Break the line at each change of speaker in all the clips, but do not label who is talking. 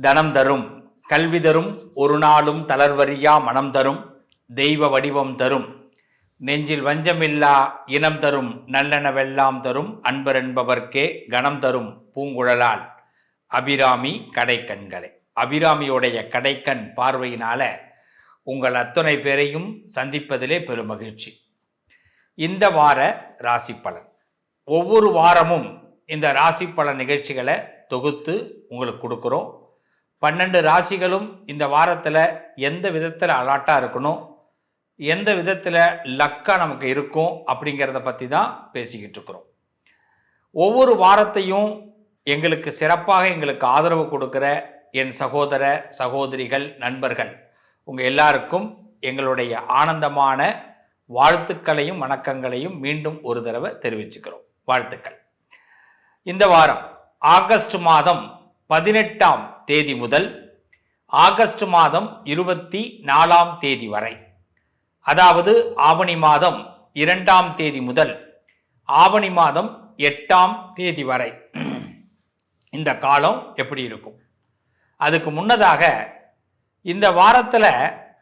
தனம் தரும். கல்வி தரும் ஒரு நாளும் தளர்வறியா மனம் தரும் தெய்வ வடிவம் தரும். நெஞ்சில் வஞ்சமில்லா இனம் தரும் நல்லெனவெல்லாம் தரும் அன்பர் என்பவர்க்கே கணம் தரும் பூங்குழலால். அபிராமி கடைக்கண்களை. அபிராமியுடைய கடைக்கண் பார்வையினால உங்கள் அத்தனை பேரையும் சந்திப்பதிலே பெருமகிழ்ச்சி. இந்த வார ராசி பலன். ஒவ்வொரு வாரமும் இந்த ராசி பலன் நிகழ்ச்சிகளை தொகுத்து உங்களுக்கு கொடுக்குறோம். பன்னெண்டு ராசிகளும் இந்த வாரத்தில் எந்த விதத்தில் அலாட்டாக இருக்கணும்? எந்த விதத்தில் லக்காக நமக்கு இருக்கும் அப்படிங்கிறத பற்றி தான் பேசிக்கிட்டு இருக்கிறோம். ஒவ்வொரு வாரத்தையும் எங்களுக்கு சிறப்பாக எங்களுக்கு ஆதரவு கொடுக்குற என் சகோதர சகோதரிகள் நண்பர்கள் உங்கள் எல்லாருக்கும் எங்களுடைய ஆனந்தமான வாழ்த்துக்களையும் வணக்கங்களையும் மீண்டும் ஒரு தடவை தெரிவிச்சுக்கிறோம். வாழ்த்துக்கள். இந்த வாரம் ஆகஸ்ட் மாதம் பதினெட்டாம் தேதி முதல் ஆகஸ்ட் மாதம் இருபத்தி நாலாம் தேதி வரை. அதாவது ஆவணி மாதம் இரண்டாம் தேதி முதல் ஆவணி மாதம் எட்டாம் தேதி வரை. இந்த காலம் எப்படி இருக்கும்? அதுக்கு முன்னதாக இந்த வாரத்தில்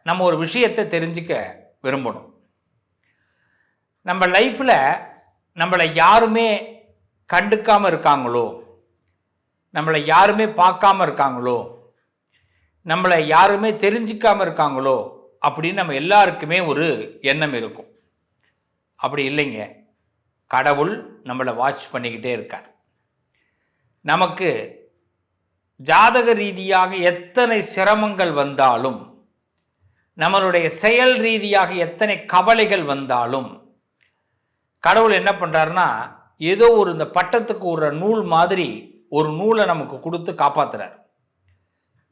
நம்ம ஒரு விஷயத்தை தெரிஞ்சுக்க விரும்பணும். நம்ம லைஃப்பில் நம்மளை யாருமே கண்டுக்காமல் இருக்காங்களோ நம்மளை யாருமே பார்க்காம இருக்காங்களோ நம்மளை யாருமே தெரிஞ்சிக்காம இருக்காங்களோ அப்படின்னு நம்ம எல்லாருக்குமே ஒரு எண்ணம் இருக்கும். அப்படி இல்லைங்க. கடவுள் நம்மளை வாட்ச் பண்ணிக்கிட்டே இருக்கார். நமக்கு ஜாதக ரீதியாக எத்தனை சிரமங்கள் வந்தாலும் நம்மளுடைய செயல் ரீதியாக எத்தனை கவலைகள் வந்தாலும் கடவுள் என்ன பண்ணுறாருன்னா ஏதோ ஒரு இந்த பட்டத்துக்கு ஒரு நூல் மாதிரி ஒரு நூலை நமக்கு கொடுத்து காப்பாத்துறார்.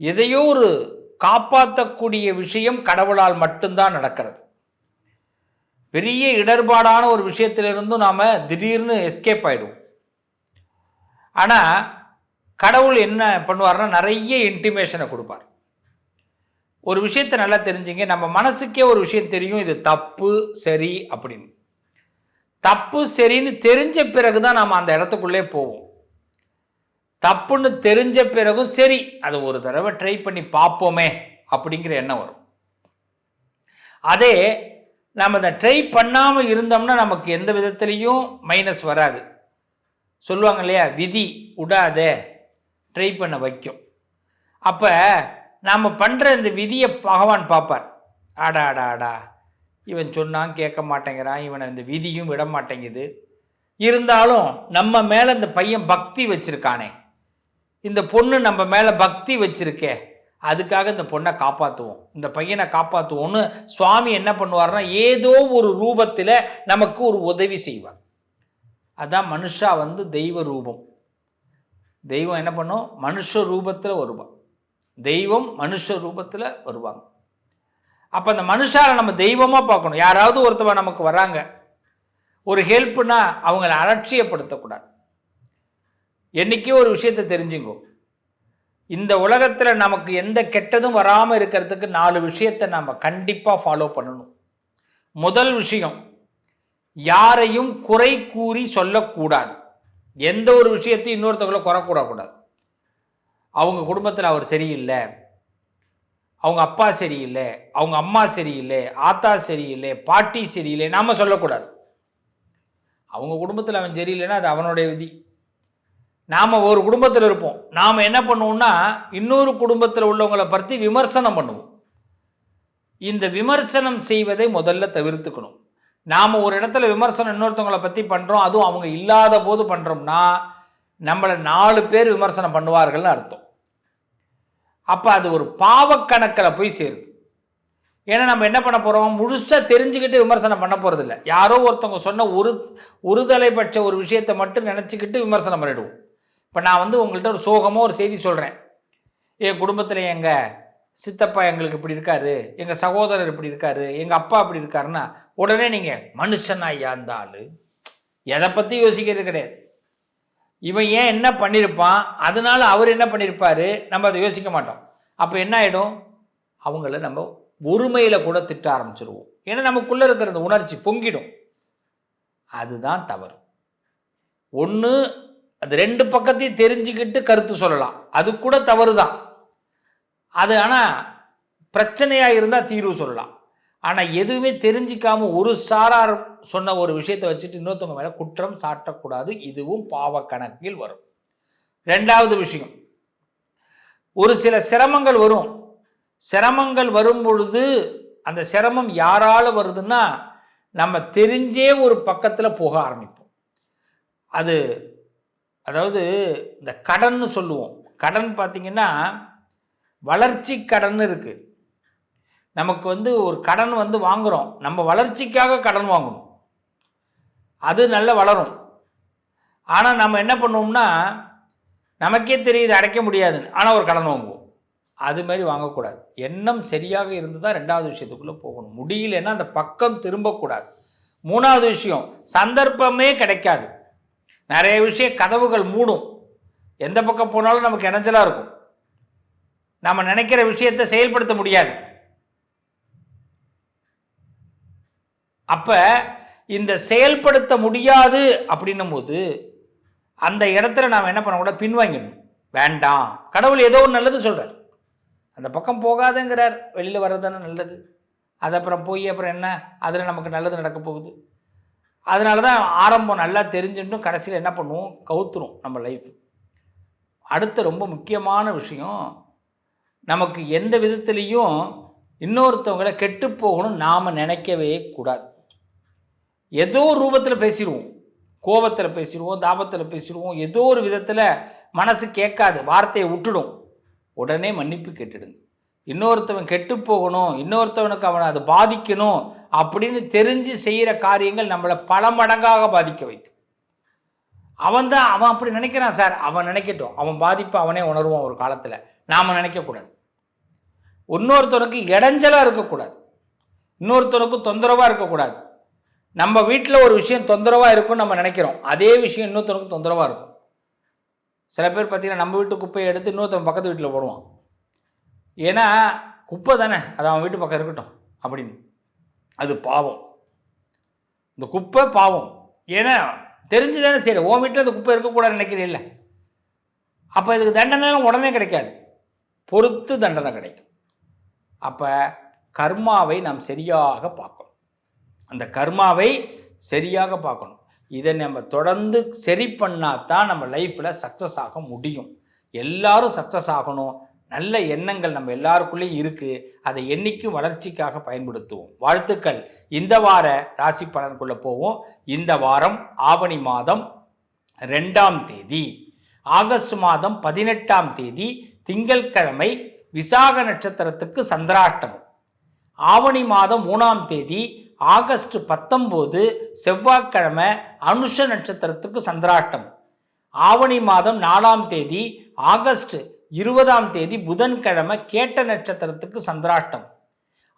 எதையோ ஒரு காப்பாற்றக்கூடிய விஷயம் கடவுளால் மட்டும்தான் நடக்கிறது. பெரிய இடர்பாடான ஒரு விஷயத்திலிருந்தும் நாம் திடீர்னு எஸ்கேப் ஆயிடுவோம். ஆனால் கடவுள் என்ன பண்ணுவார்னா நிறைய இன்டிமேஷனை கொடுப்பார். ஒரு விஷயத்தை நல்லா தெரிஞ்சுங்க நம்ம மனசுக்கே ஒரு விஷயம் தெரியும் இது தப்பு சரி அப்படின்னு. தப்பு சரின்னு தெரிஞ்ச பிறகு தான் நாம் அந்த இடத்துக்குள்ளே போவோம். தப்புன்னு தெரிஞ்ச பிறகும் சரி அதை ஒரு தடவை ட்ரை பண்ணி பார்ப்போமே அப்படிங்கிற எண்ணம் வரும். அதே நம்ம அதை ட்ரை பண்ணாமல் இருந்தோம்னா நமக்கு எந்த விதத்துலேயும் மைனஸ் வராது. சொல்லுவாங்க இல்லையா விதி விடாதே ட்ரை பண்ண வைக்கும். அப்போ நாம் பண்ணுற இந்த விதியை பகவான் பார்ப்பார். ஆடா ஆடா ஆடா இவன் சொன்னான் கேட்க மாட்டேங்கிறான் இவனை இந்த விதியும் விட மாட்டேங்குது. இருந்தாலும் நம்ம மேலே இந்த பையன் பக்தி வச்சுருக்கானே இந்த பொண்ணு நம்ம மேலே பக்தி வச்சிருக்கே அதுக்காக இந்த பொண்ணை காப்பாற்றுவோம் இந்த பையனை காப்பாற்றுவோம்னு சுவாமி என்ன பண்ணுவார்னா ஏதோ ஒரு ரூபத்தில் நமக்கு ஒரு உதவி செய்வார். அதான் மனுஷா வந்து தெய்வ ரூபம். தெய்வம் என்ன பண்ணும்? மனுஷ ரூபத்தில் வருவான். தெய்வம் மனுஷ ரூபத்தில் வருவாங்க. அப்போ அந்த மனுஷாவை நம்ம தெய்வமாக பார்க்கணும். யாராவது ஒருத்தவன் நமக்கு வராங்க. ஒரு ஹெல்ப்னா அவங்கள அலட்சியப்படுத்தக்கூடாது. என்றைக்கே ஒரு விஷயத்தை தெரிஞ்சுங்கோ. இந்த உலகத்தில் நமக்கு எந்த கெட்டதும் வராமல் இருக்கிறதுக்கு நாலு விஷயத்தை நம்ம கண்டிப்பாக ஃபாலோ பண்ணணும். முதல் விஷயம் யாரையும் குறை கூறி சொல்லக்கூடாது. எந்த ஒரு விஷயத்தையும் இன்னொருத்தவங்கள குறை கூடக்கூடாது அவங்க குடும்பத்தில் அவர் சரியில்லை அவங்க அப்பா சரியில்லை அவங்க அம்மா சரியில்லை ஆத்தா சரியில்லை பாட்டி சரியில்லை நாம் சொல்லக்கூடாது. அவங்க குடும்பத்தில் அவன் சரியில்லைன்னா அது அவனுடைய விதி. நாம் ஒரு குடும்பத்தில் இருப்போம். நாம் என்ன பண்ணுவோம்னா இன்னொரு குடும்பத்தில் உள்ளவங்களை பற்றி விமர்சனம் பண்ணுவோம். இந்த விமர்சனம் செய்வதை முதல்ல தவிர்த்துக்கணும். நாம் ஒரு இடத்துல விமர்சனம் இன்னொருத்தவங்களை பற்றி பண்ணுறோம் அதுவும் அவங்க இல்லாத போது பண்ணுறோம்னா நம்மளை நாலு பேர் விமர்சனம் பண்ணுவார்கள்னு அர்த்தம். அப்போ அது ஒரு பாவக்கணக்கில் போய் சேருது. ஏன்னா நம்ம என்ன பண்ண போகிறோம் முழுசாக தெரிஞ்சுக்கிட்டு விமர்சனம் பண்ண போகிறதில்ல யாரோ ஒருத்தவங்க சொன்ன ஒரு ஒருதலைபட்ச ஒரு விஷயத்தை மட்டும் நினச்சிக்கிட்டு விமர்சனம் பண்ணிடுவோம். இப்போ நான் வந்து உங்கள்கிட்ட ஒரு சோகமாக ஒரு செய்தி சொல்கிறேன் என் குடும்பத்தில் எங்கள் சித்தப்பா எங்களுக்கு இப்படி இருக்காரு எங்கள் சகோதரர் இப்படி இருக்காரு எங்கள் அப்பா இப்படி இருக்காருன்னா உடனே நீங்கள் மனுஷனா அந்த ஆள் எதை பற்றி யோசிக்கிறது கிடையாது. இவன் ஏன் என்ன பண்ணியிருப்பான் அதனால அவர் என்ன பண்ணியிருப்பார் நம்ம அதை யோசிக்க மாட்டோம். அப்போ என்ன ஆகிடும் அவங்கள நம்ம ஒருமையில் கூட திட்ட ஆரம்பிச்சிருவோம். ஏன்னா நமக்குள்ளே இருக்கிற அந்த உணர்ச்சி பொங்கிடும். அதுதான் தவறு. ஒன்று அது ரெண்டு பக்கத்தையும் தெரிஞ்சுக்கிட்டு கருத்து சொல்லலாம். அது கூட தவறு தான் அது ஆனால் பிரச்சனையாக இருந்தால் தீர்வு சொல்லலாம். ஆனால் எதுவுமே தெரிஞ்சிக்காம ஒரு சாரார் சொன்ன ஒரு விஷயத்தை வச்சுட்டு இன்னொருத்தவங்க மேலே குற்றம் சாட்டக்கூடாது. இதுவும் பாவ கணக்கில் வரும். ரெண்டாவது விஷயம். ஒரு சில சிரமங்கள் வரும். சிரமங்கள் வரும் பொழுது அந்த சிரமம் யாரால வருதுன்னா நம்ம தெரிஞ்சே ஒரு பக்கத்தில் போக ஆரம்பிப்போம். அது அதாவது இந்த கடன்னு சொல்லுவோம். கடன் பார்த்திங்கன்னா வளர்ச்சி கடன் இருக்குது நமக்கு வந்து ஒரு கடன் வந்து வாங்குகிறோம் நம்ம வளர்ச்சிக்காக கடன் வாங்கணும். அது நல்லா வளரும். ஆனால் நம்ம என்ன பண்ணுவோம்னா நமக்கே தெரியுது அடைக்க முடியாதுன்னு ஆனால் ஒரு கடன் வாங்குவோம். அது மாதிரி வாங்கக்கூடாது. எண்ணம் சரியாக இருந்து தான் ரெண்டாவது விஷயத்துக்குள்ளே போகணும். முடியலன்னா அந்த பக்கம் திரும்பக்கூடாது. மூணாவது விஷயம் சந்தர்ப்பமே கிடைக்காது. நிறைய விஷயம் கதவுகள் மூடும். எந்த பக்கம் போனாலும் நமக்கு இணைஞ்சலாக இருக்கும். நம்ம நினைக்கிற விஷயத்தை செயல்படுத்த முடியாது. அப்போ இந்த செயல்படுத்த முடியாது அப்படின்னும் போது அந்த இடத்துல நாம் என்ன பண்ணக்கூடாது பின்வாங்கிடணும். வேண்டாம். கடவுள் ஏதோ ஒரு நல்லது சொல்கிறார் அந்த பக்கம் போகாதங்கிறார். வெளியில் வர்றது நல்லது. அது அப்புறம் போய் அப்புறம் என்ன? அதில் நமக்கு நல்லது நடக்க போகுது. அதனால தான் ஆரம்பம் நல்லா தெரிஞ்சுட்டும் கடைசியில் என்ன பண்ணுவோம்? கவுத்துரும் நம்ம லைஃப் அடுத்த ரொம்ப முக்கியமான விஷயம் நமக்கு எந்த விதத்துலேயும் இன்னொருத்தவங்களை கெட்டு போகணும் நாம் நினைக்கவே கூடாது. ஏதோ ரூபத்தில் பேசிடுவோம். கோபத்தில் பேசிடுவோம் தாபத்தில் பேசிடுவோம். ஏதோ ஒரு விதத்தில் மனசு கேட்காது வார்த்தையை விட்டுடும். உடனே மன்னிப்பு கேட்டுடுங்க. இன்னொருத்தவன் கெட்டு போகணும் இன்னொருத்தவனுக்கு அவனை அது பாதிக்கணும் அப்படின்னு தெரிஞ்சு செய்கிற காரியங்கள் நம்மளை பல மடங்காக பாதிக்க வைக்கும். அவன் தான் அவன் அப்படி நினைக்கிறான் சார். அவன் நினைக்கட்டும். அவன் பாதிப்பை அவனே உணர்வான் ஒரு காலத்தில். நாம் நினைக்கக்கூடாது. இன்னொருத்தவனுக்கு இடைஞ்சலாக இருக்கக்கூடாது. இன்னொருத்தவனுக்கு தொந்தரவாக இருக்கக்கூடாது. நம்ம வீட்டில் ஒரு விஷயம் தொந்தரவாக இருக்கும்னு நம்ம நினைக்கிறோம். அதே விஷயம் இன்னொருத்தவனுக்கு தொந்தரவாக இருக்கும். சில பேர் பார்த்தீங்கன்னா நம்ம வீட்டு குப்பையை எடுத்து இன்னொருத்தவன் பக்கத்து வீட்டில் போடுவான். ஏன்னா குப்பை தானே அது அவன் வீட்டு பக்கம் இருக்கட்டும் அப்படின்னு. அது பாவம். இந்த குப்பை பாவம். ஏன்னா தெரிஞ்சு தானே சரி உன் வீட்டில் அந்த குப்பை இருக்கக்கூடாதுன்னு நினைக்கிறீ இல்லை. அப்போ இதுக்கு தண்டனை உடனே கிடைக்காது. பொறுத்து தண்டனை கிடைக்கும். அப்போ கர்மாவை நாம் சரியாக பார்க்கணும். அந்த கர்மாவை சரியாக பார்க்கணும். இதை நம்ம தொடர்ந்து சரி பண்ணால் தான் நம்ம லைஃப்பில் சக்ஸஸ் ஆக முடியும். எல்லாரும் சக்ஸஸ் ஆகணும். நல்ல எண்ணங்கள் நம்ம எல்லாருக்குள்ளேயும் இருக்குது அதை எண்ணிக்கும் வளர்ச்சிக்காக பயன்படுத்துவோம். வாழ்த்துக்கள். இந்த வார ராசி பலனுக்குள்ளே போவோம். இந்த வாரம் ஆவணி மாதம் ரெண்டாம் தேதி. ஆகஸ்ட் மாதம் பதினெட்டாம் தேதி திங்கட்கிழமை விசாக நட்சத்திரத்துக்கு சந்திராஷ்டமம். ஆவணி மாதம் மூணாம் தேதி ஆகஸ்ட் பத்தொம்போது செவ்வாய்க்கிழமை அனுஷ நட்சத்திரத்துக்கு சந்திராஷ்டமம். ஆவணி மாதம் நாலாம் தேதி ஆகஸ்ட் இருபதாம் தேதி புதன்கிழமை கேட்ட நட்சத்திரத்துக்கு சந்திராஷ்டம்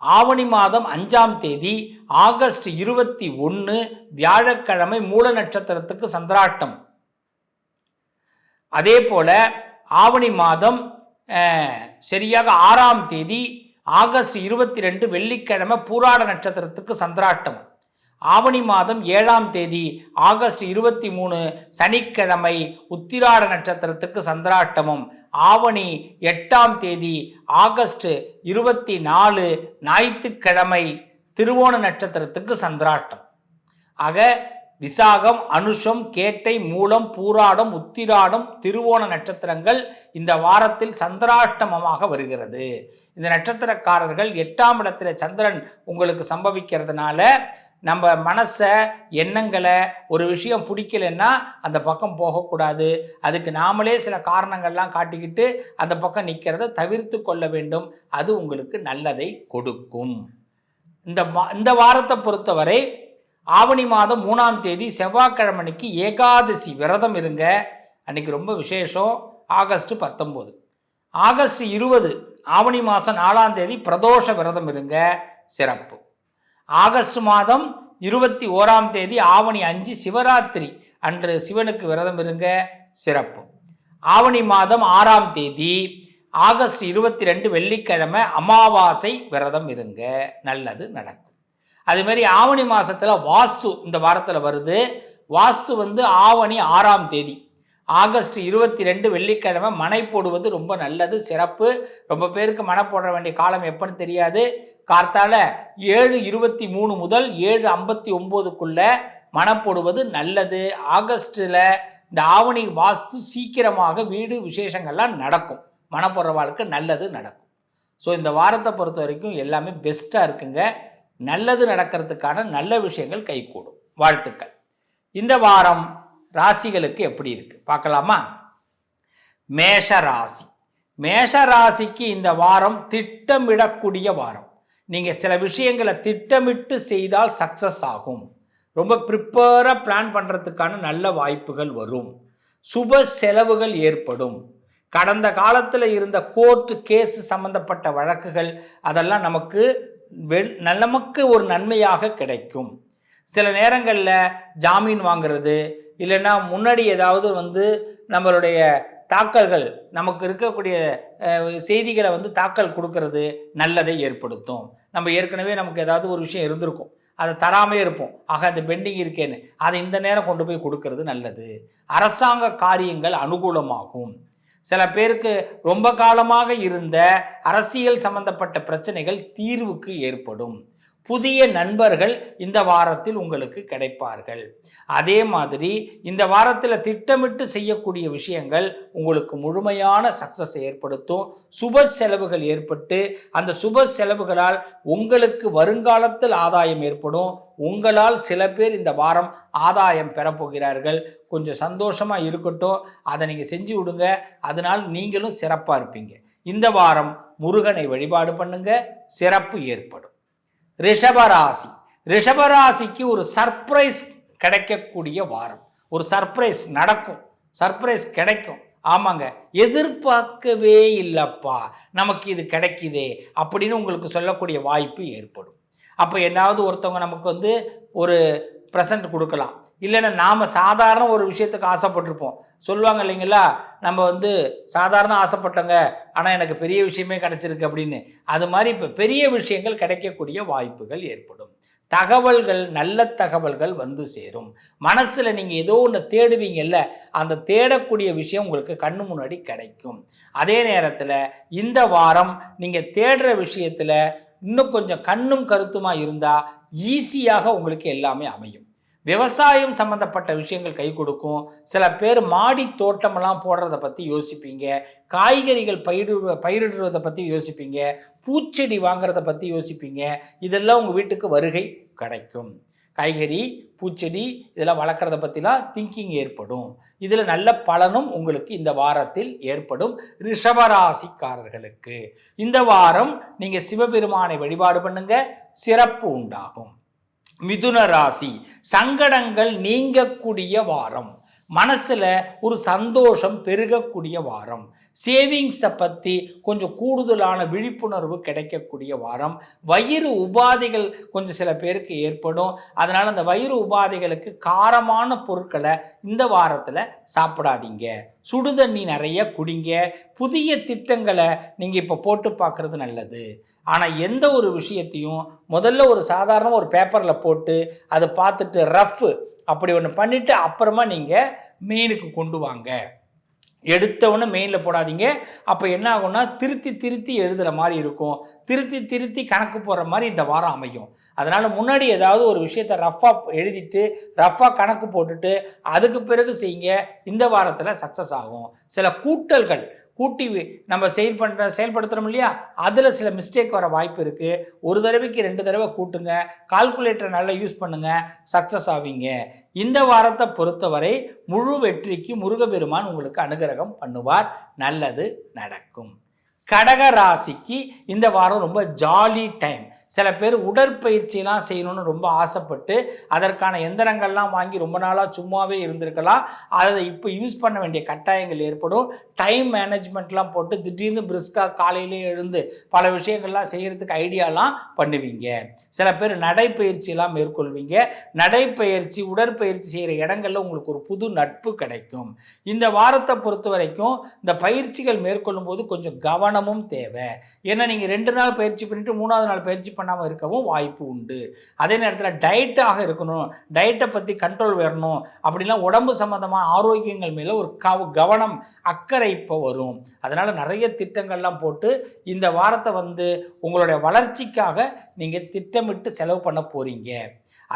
ஆவணி மாதம் அஞ்சாம் தேதி ஆகஸ்ட் இருபத்தி ஒன்று வியாழக்கிழமை மூல நட்சத்திரத்துக்கு சந்திராட்டம் அதே போல ஆவணி மாதம் சரியாக ஆறாம் தேதி ஆகஸ்ட் இருபத்தி ரெண்டு வெள்ளிக்கிழமை பூராட நட்சத்திரத்துக்கு சந்திராட்டம் ஆவணி மாதம் ஏழாம் தேதி ஆகஸ்ட் இருபத்தி மூணு சனிக்கிழமை உத்திராட நட்சத்திரத்துக்கு சந்திராட்டமும் ஆவணி எட்டாம் தேதி ஆகஸ்ட் இருபத்தி நாலு ஞாயிற்றுக்கிழமை திருவோண நட்சத்திரத்துக்கு சந்திராட்டம். ஆக விசாகம் அனுஷம் கேட்டை மூலம் பூராடம் உத்திராடம் திருவோண நட்சத்திரங்கள் இந்த வாரத்தில் சந்திராஷ்டமமாக வருகிறது. இந்த நட்சத்திரக்காரர்கள் எட்டாம் இடத்துல சந்திரன் உங்களுக்கு சம்பவிக்கிறதுனால நம்ம மனசை எண்ணங்களை ஒரு விஷயம் பிடிக்கலன்னா அந்த பக்கம் போகக்கூடாது. அதுக்கு நாமளே சில காரணங்கள்லாம் காட்டிக்கிட்டு அந்த பக்கம் நிற்கிறத தவிர்த்து கொள்ள வேண்டும். அது உங்களுக்கு நல்லதை கொடுக்கும். இந்த இந்த வாரத்தை பொறுத்தவரை ஆவணி மாதம் மூணாம் தேதி செவ்வாய்க்கிழமனைக்கு ஏகாதசி விரதம் இருங்க. அன்றைக்கி ரொம்ப விசேஷம். ஆகஸ்ட் பத்தொம்போது. ஆகஸ்ட் இருபது ஆவணி மாதம் நாலாம் தேதி பிரதோஷ விரதம் இருங்க. சிறப்பு. ஆகஸ்ட் மாதம் இருபத்தி ஓராம் தேதி ஆவணி அஞ்சு சிவராத்திரி. அன்று சிவனுக்கு விரதம் இருங்க. சிறப்பு. ஆவணி மாதம் ஆறாம் தேதி ஆகஸ்ட் இருபத்தி ரெண்டு வெள்ளிக்கிழமை அமாவாசை விரதம் இருங்க. நல்லது நடக்கும். அதுமாரி ஆவணி மாதத்தில் வாஸ்து இந்த வாரத்தில் வருது. வாஸ்து வந்து ஆவணி ஆறாம் தேதி. ஆகஸ்ட் இருபத்தி ரெண்டு வெள்ளிக்கிழமை மனை போடுவது ரொம்ப நல்லது சிறப்பு. ரொம்ப பேருக்கு மனை போட வேண்டிய காலம் எப்போன்னு தெரியாது. கார்த்தால ஏழு இருபத்தி மூணு முதல் ஏழு ஐம்பத்தி ஒம்போதுக்குள்ள மனை போடுவது நல்லது. ஆகஸ்டில் இந்த ஆவணி வாஸ்து சீக்கிரமாக வீடு விசேஷங்கள்லாம் நடக்கும். மனப்போடுறவாளுக்கு நல்லது நடக்கும். ஸோ இந்த வாரத்தை பொறுத்த வரைக்கும் எல்லாமே பெஸ்ட்டாக இருக்குங்க. நல்லது நடக்கிறதுக்கான நல்ல விஷயங்கள் கைகூடும். வாழ்த்துக்கள். இந்த வாரம் ராசிகளுக்கு எப்படி இருக்கு? பார்க்கலாமா? மேஷ ராசி மேஷ ராசிக்கு இந்த வாரம் திட்டமிடக்கூடிய வாரம். நீங்கள் சில விஷயங்களை திட்டமிட்டு செய்தால் சக்ஸஸ் ஆகும். ரொம்ப ப்ரிப்பேராக பிளான் பண்ணுறதுக்கான நல்ல வாய்ப்புகள் வரும். சுப செலவுகள் ஏற்படும். கடந்த காலத்தில் இருந்த கோர்ட்டு கேஸ் சம்பந்தப்பட்ட வழக்குகள் அதெல்லாம் நமக்கு வெள் நமக்கு ஒரு நன்மையாக கிடைக்கும். சில நேரங்களில் ஜாமீன் வாங்குறது இல்லைன்னா முன்னாடி ஏதாவது வந்து நம்மளுடைய தாக்கல்கள் நமக்கு இருக்கக்கூடிய செய்திகளை வந்து தாக்கல் கொடுக்கறது நல்லதை ஏற்படுத்தும். நம்ம ஏற்கனவே நமக்கு ஏதாவது ஒரு விஷயம் இருந்திருக்கும். அதை தராமே இருப்போம். ஆக அந்த பெண்டிங் இருக்கேன்னு. அதை இந்த நேரம் கொண்டு போய் கொடுக்கறது நல்லது. அரசாங்க காரியங்கள் அனுகூலமாகும். சில பேருக்கு ரொம்ப காலமாக இருந்த அரசியல் சம்பந்தப்பட்ட பிரச்சனைகள் தீர்வுக்கு ஏற்படும். புதிய நண்பர்கள் இந்த வாரத்தில் உங்களுக்கு கிடைப்பார்கள். அதே மாதிரி இந்த வாரத்தில் திட்டமிட்டு செய்யக்கூடிய விஷயங்கள் உங்களுக்கு முழுமையான சக்சஸ் ஏற்படுத்தும். சுப செலவுகள் ஏற்பட்டு அந்த சுப செலவுகளால் உங்களுக்கு வருங்காலத்தில் ஆதாயம் ஏற்படும். உங்களால் சில பேர் இந்த வாரம் ஆதாயம் பெறப்போகிறார்கள் கொஞ்சம் சந்தோஷமாக இருக்கட்டும். அதை நீங்கள் செஞ்சு விடுங்க. அதனால் நீங்களும் சிறப்பாக இருப்பீங்க. இந்த வாரம் முருகனை வழிபாடு பண்ணுங்க. சிறப்பு ஏற்படும். ரிஷபராசி. ரிஷபராசிக்கு ஒரு சர்ப்ரைஸ் கிடைக்கக்கூடிய வாரம். ஒரு சர்ப்ரைஸ் நடக்கும். சர்ப்ரைஸ் கிடைக்கும். ஆமாங்க. எதிர்பார்க்கவே இல்லைப்பா. நமக்கு இது கிடைக்குதே அப்படின்னு உங்களுக்கு சொல்லக்கூடிய வாய்ப்பு ஏற்படும். அப்போ என்னாவது ஒருத்தவங்க நமக்கு வந்து ஒரு ப்ரெசன்ட் கொடுக்கலாம். இல்லைன்னா நாம் சாதாரண ஒரு விஷயத்துக்கு ஆசைப்பட்டிருப்போம். சொல்லுவாங்க இல்லைங்களா? நம்ம வந்து சாதாரண ஆசைப்பட்டோங்க ஆனால் எனக்கு பெரிய விஷயமே கிடைச்சிருக்கு அப்படின்னு. அது மாதிரி இப்போ பெரிய விஷயங்கள் கிடைக்கக்கூடிய வாய்ப்புகள் ஏற்படும். தகவல்கள் நல்ல தகவல்கள் வந்து சேரும். மனசில் நீங்கள் ஏதோ ஒன்று தேடுவீங்கல்ல அந்த தேடக்கூடிய விஷயம் உங்களுக்கு கண்ணு முன்னாடி கிடைக்கும். அதே நேரத்தில் இந்த வாரம் நீங்கள் தேடுற விஷயத்தில் இன்னும் கொஞ்சம் கண்ணும் கருத்துமாக இருந்தால் ஈஸியாக உங்களுக்கு எல்லாமே அமையும். விவசாயம் சம்மந்தப்பட்ட விஷயங்கள் கை கொடுக்கும். சில பேர் மாடி தோட்டமெல்லாம் போடுறத பற்றி யோசிப்பீங்க. காய்கறிகள் பயிரிடுவ பயிரிடுறதை பற்றி யோசிப்பீங்க. பூச்செடி வாங்குறத பற்றி யோசிப்பீங்க. இதெல்லாம் உங்கள் வீட்டுக்கு வருகை கிடைக்கும். காய்கறி பூச்செடி இதெல்லாம் வளர்க்குறத பற்றிலாம் திங்கிங் ஏற்படும். இதில் நல்ல பலனும் உங்களுக்கு இந்த வாரத்தில் ஏற்படும் ரிஷபராசிக்காரர்களுக்கு. இந்த வாரம் நீங்கள் சிவபெருமானை வழிபாடு பண்ணுங்கள் சிறப்பு உண்டாகும். மிதுன ராசி. சங்கடங்கள் நீங்கக்கூடிய வாரம். மனசில் ஒரு சந்தோஷம் பெருகக்கூடிய வாரம். சேவிங்ஸை பற்றி கொஞ்சம் கூடுதலான விழிப்புணர்வு கிடைக்கக்கூடிய வாரம். வயிறு உபாதைகள் கொஞ்சம் சில பேருக்கு ஏற்படும். அதனால் அந்த வயிறு உபாதைகளுக்கு காரமான பொருட்களை இந்த வாரத்தில் சாப்பிடாதீங்க. சுடுதண்ணி நிறைய குடிங்க. புதிய திட்டங்களை நீங்கள் இப்போ போட்டு பார்க்குறது நல்லது. ஆனால் எந்த ஒரு விஷயத்தையும் முதல்ல ஒரு சாதாரண ஒரு பேப்பரில் போட்டு அதை பார்த்துட்டு ரஃப் அப்படி ஒன்று பண்ணிவிட்டு அப்புறமா நீங்கள் மெயினுக்கு கொண்டு வாங்க. எடுத்தவொன்னே மெயினில் போடாதீங்க. அப்போ என்ன ஆகும்னா திருத்தி திருத்தி எழுதுகிற மாதிரி இருக்கும். திருத்தி திருத்தி கணக்கு போடுற மாதிரி இந்த வாரம் அமையும். அதனால் முன்னாடி ஏதாவது ஒரு விஷயத்தை ரஃபாக எழுதிட்டு ரஃபாக கணக்கு போட்டுட்டு அதுக்கு பிறகு செய்யுங்க. இந்த வாரத்தில் சக்ஸஸ் ஆகும். சில கூட்டல்கள் கூட்டி நம்ம செயல் பண்ணுற செயல்படுத்துகிறோம் இல்லையா? அதில் சில மிஸ்டேக் வர வாய்ப்பு இருக்குது ஒரு தடவைக்கு ரெண்டு தடவை கூட்டுங்க. கால்குலேட்டரை நல்லா யூஸ் பண்ணுங்கள் சக்ஸஸ் ஆவீங்க. இந்த வாரத்தை பொறுத்தவரை முழு வெற்றிக்கு முருகபெருமான் உங்களுக்கு அனுகிரகம் பண்ணுவார். நல்லது நடக்கும். கடக ராசிக்கு இந்த வாரம் ரொம்ப ஜாலி டைம் சில பேர் உடற்பயிற்சியெலாம் செய்யணும்னு ரொம்ப ஆசைப்பட்டு அதற்கான எந்திரங்கள்லாம் வாங்கி ரொம்ப நாளாக சும்மாவே இருந்திருக்கலாம். அதை இப்போ யூஸ் பண்ண வேண்டிய கட்டாயங்கள் ஏற்படும். டைம் மேனேஜ்மெண்ட்லாம் போட்டு திடீர்னு பிரிஸ்காக காலையிலே எழுந்து பல விஷயங்கள்லாம் செய்கிறதுக்கு ஐடியாலாம் பண்ணுவீங்க. சில பேர் நடைப்பயிற்சியெல்லாம் மேற்கொள்வீங்க. நடைப்பயிற்சி உடற்பயிற்சி செய்கிற இடங்களில் உங்களுக்கு ஒரு புது நட்பு கிடைக்கும். இந்த வாரத்தை பொறுத்த வரைக்கும் இந்த பயிற்சிகள் மேற்கொள்ளும் போது கொஞ்சம் கவனமும் தேவை. ஏன்னா நீங்கள் ரெண்டு நாள் பயிற்சி பண்ணிட்டு மூணாவது நாள் பயிற்சி பண்ண பண்ணாமல் இருக்கவும் வாய்ப்பு உண்டு. அதே நேரத்தில் டயட்டாக இருக்கணும். டயட்டை பற்றி கண்ட்ரோல் வரணும். அப்படிலாம் உடம்பு சம்மந்தமான ஆரோக்கியங்கள் மேலே ஒரு கவ கவனம் அக்கறை இப்போ வரும். அதனால் நிறைய திட்டங்கள்லாம் போட்டு இந்த வாரத்தை வந்து உங்களுடைய வளர்ச்சிக்காக நீங்கள் திட்டமிட்டு செலவு பண்ண போகிறீங்க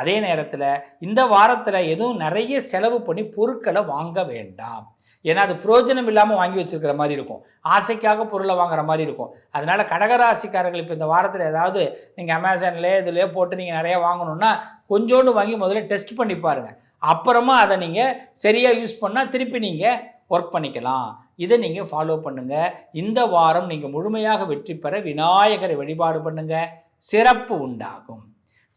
அதே நேரத்தில் இந்த வாரத்தில் எதுவும் நிறைய செலவு பண்ணி பொருட்களை வாங்க வேண்டாம். ஏன்னா அது பிரயோஜனம் இல்லாமல் வாங்கி வச்சிருக்கிற மாதிரி இருக்கும். ஆசைக்காக பொருளை வாங்குற மாதிரி இருக்கும். அதனால கடகராசிக்காரர்கள் இப்போ இந்த வாரத்தில் ஏதாவது நீங்கள் அமேசான்லேயே இதுலேயே போட்டு நீங்கள் நிறைய வாங்கணும்னா கொஞ்சோண்டு வாங்கி முதல்ல டெஸ்ட் பண்ணி பாருங்கள் அப்புறமா அதை நீங்கள் சரியாக யூஸ் பண்ணால் திருப்பி நீங்கள் ஒர்க் பண்ணிக்கலாம். இதை நீங்கள் ஃபாலோ பண்ணுங்கள் இந்த வாரம் நீங்கள் முழுமையாக வெற்றி பெற விநாயகரை வழிபாடு பண்ணுங்கள் சிறப்பு உண்டாகும்.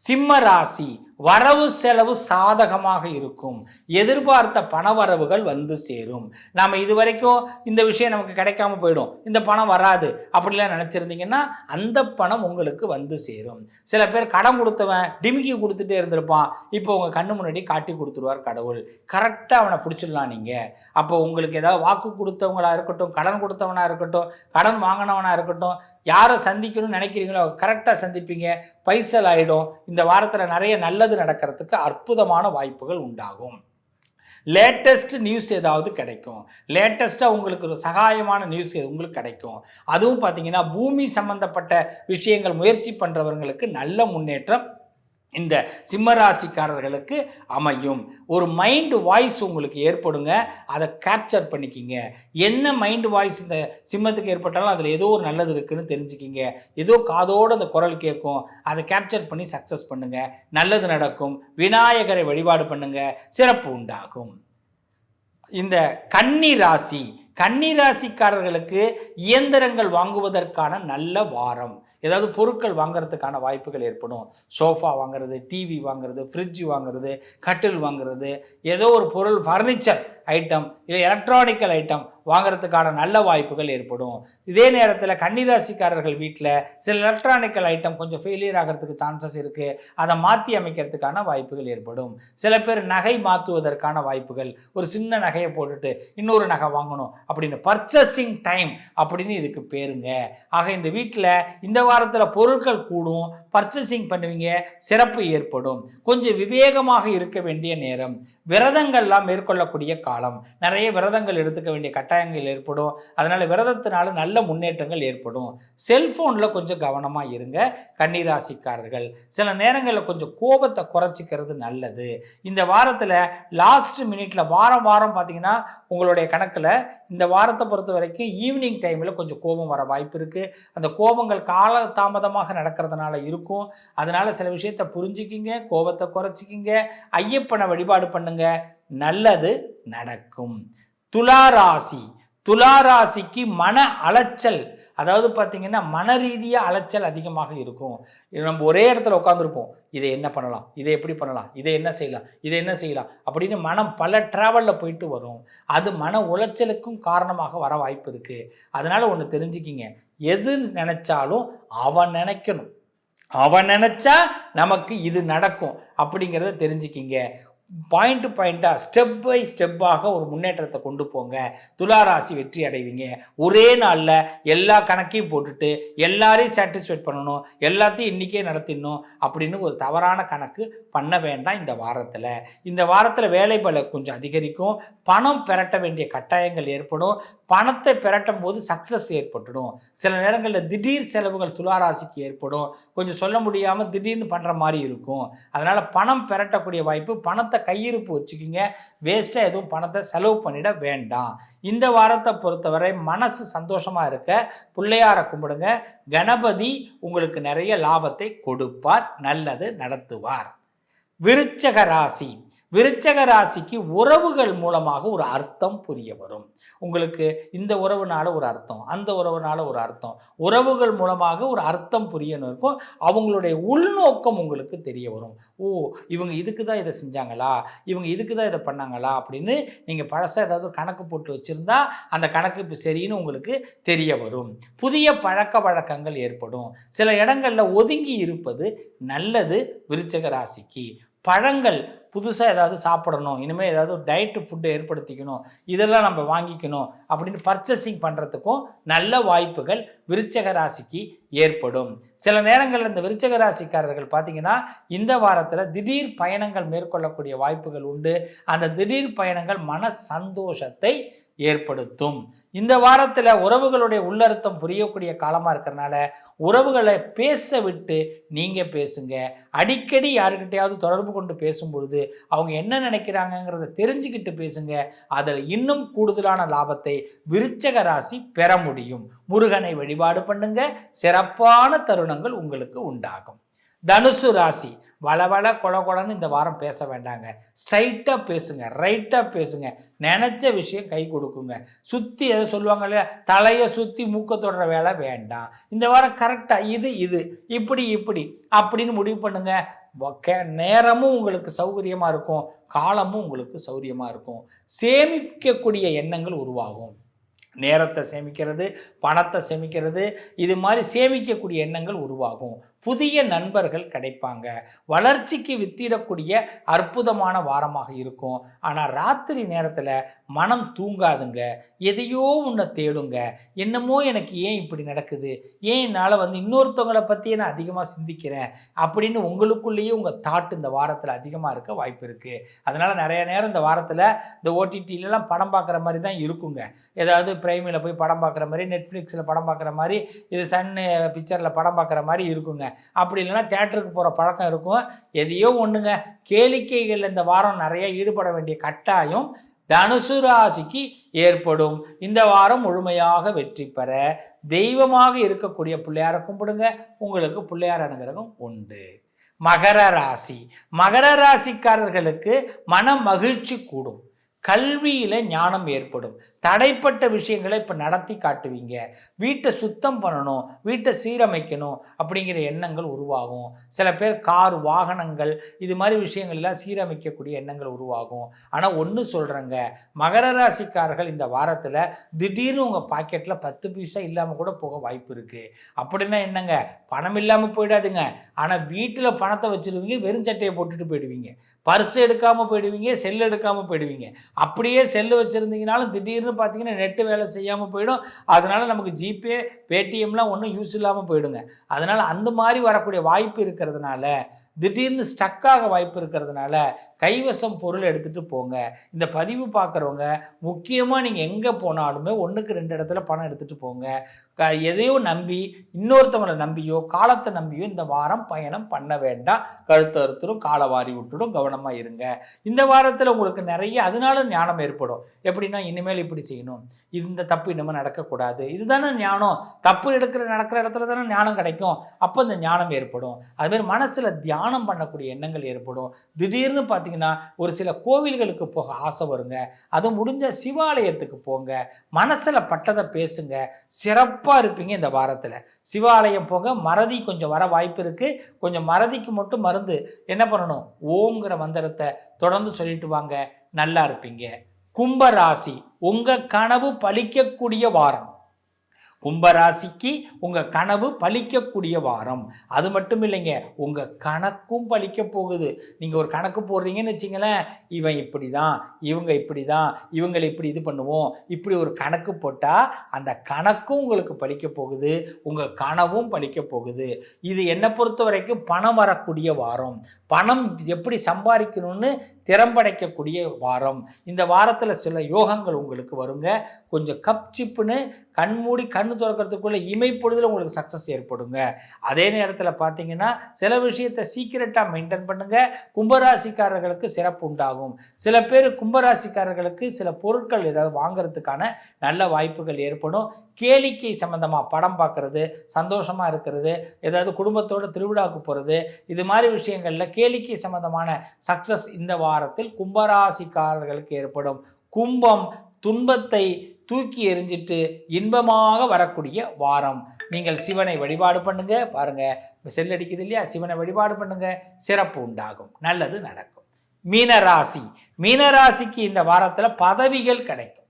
சிம்ம ராசி வரவு செலவு சாதகமாக இருக்கும். எதிர்பார்த்த பணவரவுகள் வந்து சேரும். நாம் இது வரைக்கும் இந்த விஷயம் நமக்கு கிடைக்காம போயிடும். இந்த பணம் வராது அப்படிலாம் நினச்சிருந்தீங்கன்னா அந்த பணம் உங்களுக்கு வந்து சேரும். சில பேர் கடன் கொடுத்தவன் டிமிக்கி கொடுத்துட்டே இருந்திருப்பான். இப்போ உங்கள் கண்ணு முன்னாடி காட்டி கொடுத்துருவார் கடவுள். கரெக்டாக அவனை பிடிச்சிடலாம் நீங்கள் அப்போ உங்களுக்கு ஏதாவது வாக்கு கொடுத்தவங்களாக இருக்கட்டும் கடன் கொடுத்தவனாக இருக்கட்டும் கடன் வாங்கினவனாக இருக்கட்டும் யாரை சந்திக்கணும்னு நினைக்கிறீங்களோ கரெக்டாக சந்திப்பீங்க. பைசல் ஆகிடும் இந்த வாரத்தில் நிறைய நல்ல நல்லது நடக்கிறதுக்கு அற்புதமான வாய்ப்புகள் உண்டாகும். லேட்டஸ்ட் நியூஸ் ஏதாவது கிடைக்கும். லேட்டஸ்ட்டாக உங்களுக்கு ஒரு சகாயமான நியூஸ் உங்களுக்கு கிடைக்கும். அதுவும் பார்த்தீங்கன்னா பூமி சம்பந்தப்பட்ட விஷயங்கள் முயற்சி பண்ணுறவங்களுக்கு நல்ல முன்னேற்றம் இந்த சிம்மராசிக்காரர்களுக்கு அமையும். ஒரு மைண்டு வாய்ஸ் உங்களுக்கு ஏற்படுங்க அதை கேப்சர் பண்ணிக்கிங்க. என்ன மைண்டு வாய்ஸ் இந்த சிம்மத்துக்கு ஏற்பட்டாலும் அதில் ஏதோ ஒரு நல்லது இருக்குன்னு தெரிஞ்சுக்கிங்க. ஏதோ காதோடு அந்த குரல் கேட்கும் அதை கேப்சர் பண்ணி சக்ஸஸ் பண்ணுங்கள் நல்லது நடக்கும். விநாயகரை வழிபாடு பண்ணுங்கள் சிறப்பு உண்டாகும். இந்த கன்னி ராசி கன்னி ராசிக்காரர்களுக்கு இயந்திரங்கள் வாங்குவதற்கான நல்ல வாரம். ஏதாவது பொருட்கள் வாங்குறதுக்கான வாய்ப்புகள் ஏற்படும். சோஃபா வாங்குறது டிவி வாங்குறது ஃப்ரிட்ஜ் வாங்குறது கட்டில் வாங்குறது ஏதோ ஒரு பொருள் ஃபர்னிச்சர் ஐட்டம் இல்லை எலக்ட்ரானிக்கல் ஐட்டம் வாங்குறதுக்கான நல்ல வாய்ப்புகள் ஏற்படும். இதே நேரத்தில் கன்னிராசிக்காரர்கள் வீட்டில் சில எலக்ட்ரானிக்கல் ஐட்டம் கொஞ்சம் ஃபெயிலியர் ஆகிறதுக்கு சான்சஸ் இருக்குது அதை மாற்றி அமைக்கிறதுக்கான வாய்ப்புகள் ஏற்படும். சில பேர் நகை மாற்றுவதற்கான வாய்ப்புகள் ஒரு சின்ன நகையை போட்டுட்டு இன்னொரு நகை வாங்கணும் அப்படின்னு பர்ச்சேசிங் டைம் அப்படின்னு இதுக்கு பேருங்க. ஆக இந்த வீட்டில் இந்த வாரத்தில் பொருட்கள் கூடும் பர்ச்சேசிங் பண்ணுவீங்க சிறப்பு ஏற்படும். கொஞ்சம் விவேகமாக இருக்க வேண்டிய நேரம். விரதங்கள்லாம் மேற்கொள்ளக்கூடிய காலம். நிறைய விரதங்கள் எடுத்துக்க வேண்டிய கட்டாயங்கள் ஏற்படும். அதனால் விரதத்தினால நல்ல முன்னேற்றங்கள் ஏற்படும். செல்ஃபோனில் கொஞ்சம் கவனமாக இருங்க கன்னிராசிக்காரர்கள். சில நேரங்களில் கொஞ்சம் கோபத்தை குறைச்சிக்கிறது நல்லது. இந்த வாரத்தில் லாஸ்ட் மினிட்ல வாரம் வாரம் பார்த்தீங்கன்னா உங்களுடைய கணக்கில் இந்த வாரத்தை பொறுத்த வரைக்கும் ஈவினிங் டைமில் கொஞ்சம் கோபம் வர வாய்ப்பு இருக்குது அந்த கோபங்கள் கால தாமதமாக நடக்கிறதுனால இருக்கும். இருக்கும். அதனால சில விஷயத்தை புரிஞ்சுக்கிங்க கோபத்தை குறைச்சிக்கிங்க ஐயப்பனை வழிபாடு பண்ணுங்க. நல்லது நடக்கும். துளாராசி துளாராசிக்கு மன அலைச்சல். அதாவது பார்த்தீங்கன்னா மன ரீதியாக அலைச்சல் அதிகமாக இருக்கும். நம்ம ஒரே இடத்துல உட்காந்துருப்போம் இதை என்ன பண்ணலாம்? இதை எப்படி பண்ணலாம்? இதை என்ன செய்யலாம்? இதை என்ன செய்யலாம்? அப்படின்னு மனம் பல ட்ராவலில் போயிட்டு வரும். அது மன உளைச்சலுக்கும் காரணமாக வர வாய்ப்பு இருக்குது அதனால் ஒன்று தெரிஞ்சுக்கிங்க. எது நினச்சாலும் அவன் நினைக்கணும். அவன் நினச்சா நமக்கு இது நடக்கும் அப்படிங்கிறத தெரிஞ்சுக்கிங்க. பாயிண்ட் பாயிண்ட்டாக ஸ்டெப் பை ஸ்டெப்பாக ஒரு முன்னேற்றத்தை கொண்டு போங்க. துளாராசி வெற்றி அடைவீங்க. ஒரே நாளில் எல்லா கணக்கையும் போட்டுட்டு எல்லாரையும் சாட்டிஸ்ஃபைட் பண்ணணும் எல்லாத்தையும் இன்றைக்கே நடத்திடணும் அப்படின்னு ஒரு தவறான கணக்கு பண்ண வேண்டாம் இந்த வாரத்தில். இந்த வாரத்தில் வேலை பல கொஞ்சம் அதிகரிக்கும். பணம் பெரட்ட வேண்டிய கட்டாயங்கள் ஏற்படும். பணத்தை பெரட்டும் போது சக்ஸஸ் ஏற்பட்டுடும். சில நேரங்களில் திடீர் செலவுகள் துளாராசிக்கு ஏற்படும். கொஞ்சம் சொல்ல முடியாமல் திடீர்னு பண்ணுற மாதிரி இருக்கும். அதனால் பணம் பெரட்டக்கூடிய வாய்ப்பு பணத்தை கையிருப்பு வச்சுக்கிங்க. வேஸ்ட்டாக எதுவும் பணத்தை செலவு பண்ணிட வேண்டாம். இந்த வாரத்தை பொறுத்தவரை மனசு சந்தோஷமாக இருக்க பிள்ளையாரை கும்பிடுங்க. கணபதி உங்களுக்கு நிறைய லாபத்தை கொடுப்பார் நல்லது நடத்துவார். விருச்சக ராசி. விருச்சக ராசிக்கு உறவுகள் மூலமாக ஒரு அர்த்தம் புரிய வரும். உங்களுக்கு இந்த உறவுனால ஒரு அர்த்தம் அந்த உறவுனால ஒரு அர்த்தம். உறவுகள் மூலமாக ஒரு அர்த்தம் புரியணும் இருக்கும் அவங்களுடைய உள்நோக்கம் உங்களுக்கு தெரிய வரும். ஓ இவங்க இதுக்கு தான் இதை செஞ்சாங்களா? இவங்க இதுக்கு தான் இதை பண்ணாங்களா? அப்படின்னு நீங்கள் பழசாக ஏதாவது ஒரு கணக்கு போட்டு வச்சுருந்தா அந்த கணக்கு இப்போ சரின்னு உங்களுக்கு தெரிய வரும். புதிய பழக்க வழக்கங்கள் ஏற்படும். சில இடங்களில் ஒதுங்கி இருப்பது நல்லது விருச்சக ராசிக்கு. பழங்கள் புதுசாக ஏதாவது சாப்பிடணும். இனிமேல் ஏதாவது டயட்டு ஃபுட்டு ஏற்படுத்திக்கணும். இதெல்லாம் நம்ம வாங்கிக்கணும் அப்படின்னு பர்ச்சேசிங் பண்ணுறதுக்கும் நல்ல வாய்ப்புகள் விருச்சக ராசிக்கு ஏற்படும். சில நேரங்களில் இந்த விருச்சக ராசிக்காரர்கள் பார்த்தீங்கன்னா இந்த வாரத்தில் திடீர் பயணங்கள் மேற்கொள்ளக்கூடிய வாய்ப்புகள் உண்டு. அந்த திடீர் பயணங்கள் மன சந்தோஷத்தை ஏற்படுத்தும். இந்த வாரத்தில் உறவுகளுடைய உள்ளர்த்தம் புரியக்கூடிய காலமாக இருக்கிறனால உறவுகளை பேச விட்டு நீங்கள் பேசுங்க. அடிக்கடி யாருக்கிட்டையாவது தொடர்பு கொண்டு பேசும்பொழுது அவங்க என்ன நினைக்கிறாங்கங்கிறத தெரிஞ்சுக்கிட்டு பேசுங்க. அதில் இன்னும் கூடுதலான லாபத்தை விருச்சக ராசி பெற முடியும். முருகனை வழிபாடு பண்ணுங்க. சிறப்பான தருணங்கள் உங்களுக்கு உண்டாகும். தனுசு ராசி வளவள கொல கொலன்னு இந்த வாரம் பேச வேண்டாங்க. ஸ்ட்ரைட்டாக பேசுங்க ரைட்டாக பேசுங்க. நினச்ச விஷயம் கை கொடுக்குங்க. சுற்றி எதை சொல்லுவாங்க இல்லையா? தலையை சுற்றி மூக்க தொடுற வேலை வேண்டாம். இந்த வாரம் கரெக்டாக இது இது இப்படி இப்படி அப்படின்னு முடிவு பண்ணுங்க. நேரமும் உங்களுக்கு சௌகரியமாக இருக்கும். காலமும் உங்களுக்கு சௌகரியமாக இருக்கும். சேமிக்கக்கூடிய எண்ணங்கள் உருவாகும். நேரத்தை சேமிக்கிறது பணத்தை சேமிக்கிறது இது மாதிரி சேமிக்கக்கூடிய எண்ணங்கள் உருவாகும். புதிய நண்பர்கள் கிடைப்பாங்க. வளர்ச்சிக்கு வித்திடக்கூடிய அற்புதமான வாரமாக இருக்கும். ஆனால் ராத்திரி நேரத்தில் மனம் தூங்காதுங்க. எதையோ உன்னை தேடுங்க. என்னமோ எனக்கு ஏன் இப்படி நடக்குது? ஏன் என்னால் வந்து இன்னொருத்தவங்களை பற்றியே நான் அதிகமாக சிந்திக்கிறேன்? அப்படின்னு உங்களுக்குள்ளேயே உங்கள் தாட் இந்த வாரத்தில் அதிகமாக இருக்க வாய்ப்பு இருக்குது அதனால் நிறைய நேரம் இந்த வாரத்தில் இந்த ஓடிடிலலாம் படம் பார்க்குற மாதிரி தான் இருக்குங்க. ஏதாவது பிரைமில் போய் படம் பார்க்குற மாதிரி நெட்ஃப்ளிக்ஸில் படம் பார்க்குற மாதிரி இது சன் பிக்சரில் படம் பார்க்குற மாதிரி இருக்குங்க. அப்படி இல்லைன்னா தேட்டருக்கு போகிற பழக்கம் இருக்கும். எதையோ ஒன்றுங்க கேளிக்கைகள் இந்த வாரம் நிறைய ஈடுபட வேண்டிய கட்டாயம் தனுசு ராசிக்கு ஏற்படும். இந்த வாரம் முழுமையாக வெற்றி பெற தெய்வமாக இருக்கக்கூடிய பிள்ளையாரை கும்பிடுங்க. உங்களுக்கு பிள்ளையார் அனுகிரகம் உண்டு. மகர ராசி. மகர ராசிக்காரர்களுக்கு மன மகிழ்ச்சி கூடும். கல்வியில் ஞானம் ஏற்படும். தடைப்பட்ட விஷயங்களை இப்போ நடத்தி காட்டுவீங்க. வீட்டை சுத்தம் பண்ணணும் வீட்டை சீரமைக்கணும் அப்படிங்கிற எண்ணங்கள் உருவாகும். சில பேர் கார் வாகனங்கள் இது மாதிரி விஷயங்கள்லாம் சீரமைக்கக்கூடிய எண்ணங்கள் உருவாகும். ஆனால் ஒன்று சொல்கிறேங்க மகர ராசிக்காரர்கள் இந்த வாரத்தில் திடீர்னு உங்கள் பாக்கெட்டில் பத்து பைசா இல்லாமல் கூட போக வாய்ப்பு இருக்குது அப்படின்னா என்னங்க? பணம் இல்லாமல் போயிடாதுங்க. ஆனால் வீட்டில் பணத்தை வச்சுருவீங்க வெறும் சட்டையை போட்டுட்டு போயிடுவீங்க. பர்ஸ் எடுக்காமல் போயிடுவீங்க செல் எடுக்காமல் போயிடுவீங்க. அப்படியே செல்லு வச்சுருந்தீங்கனாலும் திடீர்னு பார்த்தீங்கன்னா நெட்டு வேலை செய்யாமல் போயிடும். அதனால் நமக்கு ஜிபே பேடிஎம்லாம் ஒன்றும் யூஸ் இல்லாமல் போயிடுங்க. அதனால் அந்த மாதிரி வரக்கூடிய வாய்ப்பு இருக்கிறதுனால திடீர்னு ஸ்டக்காக வாய்ப்பு இருக்கிறதுனால கைவசம் பொருள் எடுத்துகிட்டு போங்க. இந்த பதிவு பார்க்குறவங்க முக்கியமாக நீங்கள் எங்கே போனாலுமே ஒன்றுக்கு ரெண்டு இடத்துல பணம் எடுத்துகிட்டு போங்க. க எதையோ நம்பி இன்னொருத்தவங்களை நம்பியோ காலத்தை நம்பியோ இந்த வாரம் பயணம் பண்ண வேண்டாம். கழுத்து அறுத்துடும் காலை வாரி விட்டுடும் கவனமாக இருங்க. இந்த வாரத்தில் உங்களுக்கு நிறைய அதனால ஞானம் ஏற்படும். எப்படின்னா இனிமேல் இப்படி செய்யணும். இந்த தப்பு இனிமேல் நடக்கக்கூடாது. இதுதானே ஞானம். தப்பு எடுக்கிற நடக்கிற இடத்துல தானே ஞானம் கிடைக்கும். அப்போ இந்த ஞானம் ஏற்படும். அதுமாதிரி மனசில் தியானம் பண்ணக்கூடிய எண்ணங்கள் ஏற்படும். திடீர்னு பார்த்தீங்கன்னா ஒரு சில கோவில்களுக்கு போக ஆசை வருங்க. அது முடிஞ்ச சிவாலயத்துக்கு போங்க. மனசில் பட்டதை பேசுங்க. சிறப்பாக இருப்பீங்க இந்த வாரத்தில். சிவாலயம் போக மறதி கொஞ்சம் வர வாய்ப்பு இருக்குது கொஞ்சம் மறதிக்கு மட்டும் மருந்து. என்ன பண்ணணும்? ஓம்ங்கிற மந்திரத்தை தொடர்ந்து சொல்லிட்டு வாங்க. நல்லா இருப்பீங்க. கும்பராசி உங்கள் கனவு பழிக்கக்கூடிய வாரம். கும்பராசிக்கு உங்கள் கனவு பலிக்கக்கூடிய வாரம். அது மட்டும் இல்லைங்க உங்கள் கணக்கும் பலிக்க போகுது. நீங்கள் ஒரு கணக்கு போடுறீங்கன்னு வச்சிங்களேன் இவன் இப்படி தான் இவங்க இப்படி தான் இவங்களை இப்படி இது பண்ணுவோம் இப்படி ஒரு கணக்கு போட்டால் அந்த கணக்கும் உங்களுக்கு பலிக்க போகுது உங்கள் கனவும் பலிக்க போகுது. இது என்னை பொறுத்த வரைக்கும் பணம் வரக்கூடிய வாரம். பணம் எப்படி சம்பாதிக்கணும்னு திறம்படைக்கக்கூடிய வாரம். இந்த வாரத்தில் சில யோகங்கள் உங்களுக்கு வருங்க. கொஞ்சம் கப் சிப்புன்னு கண்மூடி கண் திறக்கிறதுக்குள்ள இமைப்பொழுதில் உங்களுக்கு சக்ஸஸ் ஏற்படுங்க. அதே நேரத்தில் பார்த்தீங்கன்னா சில விஷயத்தை சீக்கிரட்டாக மெயின்டைன் பண்ணுங்கள் கும்பராசிக்காரர்களுக்கு சிறப்பு உண்டாகும். சில பேர் கும்பராசிக்காரர்களுக்கு சில பொருட்கள் ஏதாவது வாங்குறதுக்கான நல்ல வாய்ப்புகள் ஏற்படும். கேளிக்கை சம்மந்தமாக படம் பார்க்குறது சந்தோஷமாக இருக்கிறது ஏதாவது குடும்பத்தோட திருவிழாவுக்கு போகிறது இது மாதிரி விஷயங்களில் கேளிக்கை சம்மந்தமான சக்ஸஸ் இந்த வாரத்தில் கும்பராசிக்காரர்களுக்கு ஏற்படும். கும்பம் துன்பத்தை தூக்கி எறிஞ்சிட்டு இன்பமாக வரக்கூடிய வாரம். நீங்கள் சிவனை வழிபாடு பண்ணுங்க. பாருங்க செல் அடிக்குது இல்லையா? சிவனை வழிபாடு பண்ணுங்க. சிறப்பு உண்டாகும். நல்லது நடக்கும். மீனராசி. மீனராசிக்கு இந்த வாரத்தில் பதவிகள் கிடைக்கும்.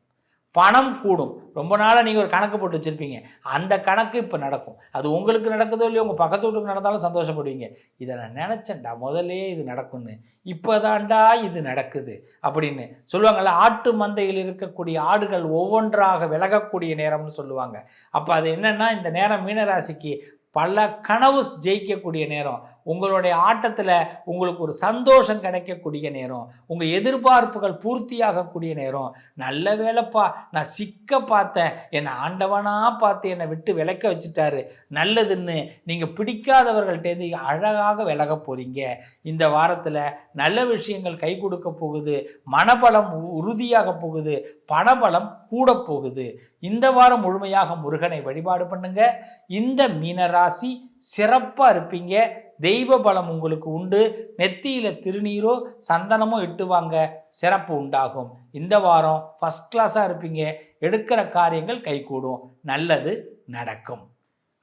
பணம் கூடும். ரொம்ப நாளாக நீங்கள் ஒரு கணக்கு போட்டு வச்சுருப்பீங்க. அந்த கணக்கு இப்போ நடக்கும். அது உங்களுக்கு நடக்குதோ இல்லையோ உங்கள் பக்கத்து வீட்டுக்கு நடந்தாலும் சந்தோஷப்படுவீங்க. இதை நான் நினச்சேன்டா முதல்லே இது நடக்கும்னு. இப்போதான்டா இது நடக்குது அப்படின்னு சொல்லுவாங்கள்ல ஆட்டு மந்தையில் இருக்கக்கூடிய ஆடுகள் ஒவ்வொன்றாக விலகக்கூடிய நேரம்னு சொல்லுவாங்க. அப்போ அது என்னென்னா இந்த நேரம் மீனராசிக்கு பல கனவு ஜெயிக்கக்கூடிய நேரம். உங்களுடைய ஆட்டத்தில் உங்களுக்கு ஒரு சந்தோஷம் கிடைக்கக்கூடிய நேரம் உங்கள் எதிர்பார்ப்புகள் பூர்த்தியாகக்கூடிய நேரம். நல்ல வேலைப்பா நான் சிக்க பார்த்தேன். என்னை ஆண்டவனாக பார்த்து என்னை விட்டு விளக்க வச்சுட்டாரு. நல்லதுன்னு நீங்கள் பிடிக்காதவர்கள்ட்டேருந்து அழகாக விலக போகிறீங்க இந்த வாரத்தில் நல்ல விஷயங்கள் கை கொடுக்க போகுது. மனபலம் உ- உறுதியாக போகுது. பணபலம் கூட போகுது. இந்த வாரம் முழுமையாக முருகனை வழிபாடு பண்ணுங்க. இந்த மீனராசி சிறப்பாக இருப்பீங்க. தெய்வ பலம் உங்களுக்கு உண்டு. நெத்தியில திருநீரோ சந்தனமோ இட்டுவாங்க சிறப்பு உண்டாகும். இந்த வாரம் ஃபஸ்ட் கிளாஸாக இருப்பீங்க. எடுக்கிற காரியங்கள் கைகூடும். நல்லது நடக்கும்.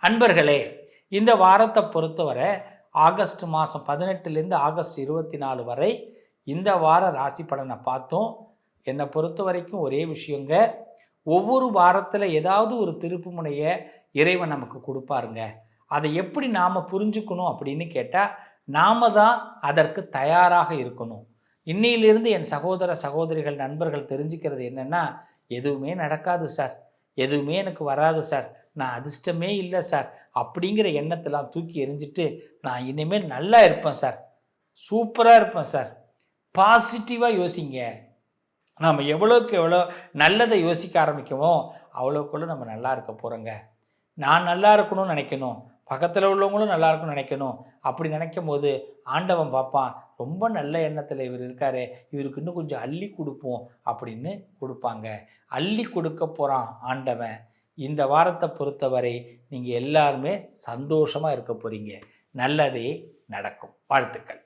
அன்பர்களே இந்த வாரத்தை பொறுத்தவரை ஆகஸ்ட் மாதம் பதினெட்டுலேருந்து ஆகஸ்ட் இருபத்தி நாலு வரை இந்த வார ராசி பலனை பார்த்தோம். என்னை பொறுத்த வரைக்கும் ஒரே விஷயங்க ஒவ்வொரு வாரத்தில் ஏதாவது ஒரு திருப்பு முனையை இறைவன் நமக்கு கொடுப்பாருங்க. அதை எப்படி நாம் புரிஞ்சுக்கணும் அப்படின்னு கேட்டால் நாம் தான் அதற்கு தயாராக இருக்கணும். இன்னையிலிருந்து என் சகோதர சகோதரிகள் நண்பர்கள் தெரிஞ்சுக்கிறது என்னென்னா எதுவுமே நடக்காது சார். எதுவுமே எனக்கு வராது சார். நான் அதிர்ஷ்டமே இல்லை சார். அப்படிங்கிற எண்ணத்தெல்லாம் தூக்கி எரிஞ்சிட்டு நான் இனிமேல் நல்லா இருப்பேன் சார். சூப்பராக இருப்பேன் சார். பாசிட்டிவாக யோசிங்க. நாம் எவ்வளோக்கு எவ்வளோ நல்லதை யோசிக்க ஆரம்பிக்கவோ அவ்வளோக்குள்ள நம்ம நல்லா இருக்க போகிறோங்க நான் நல்லா இருக்கணும்னு நினைக்கணும். பக்கத்தில் உள்ளவங்களும் நல்லாயிருக்கும்னு நினைக்கணும். அப்படி நினைக்கும் போது ஆண்டவன் பார்ப்பான் ரொம்ப நல்ல எண்ணத்தில் இவர் இருக்காரு இவருக்கு இன்னும் கொஞ்சம் அள்ளி கொடுப்போம் அப்படின்னு கொடுப்பாங்க. அள்ளி கொடுக்க போகிறான் ஆண்டவன். இந்த வாரத்தை பொறுத்தவரை நீங்கள் எல்லாருமே சந்தோஷமாக இருக்க போகிறீங்க நல்லதே நடக்கும். வாழ்த்துக்கள்.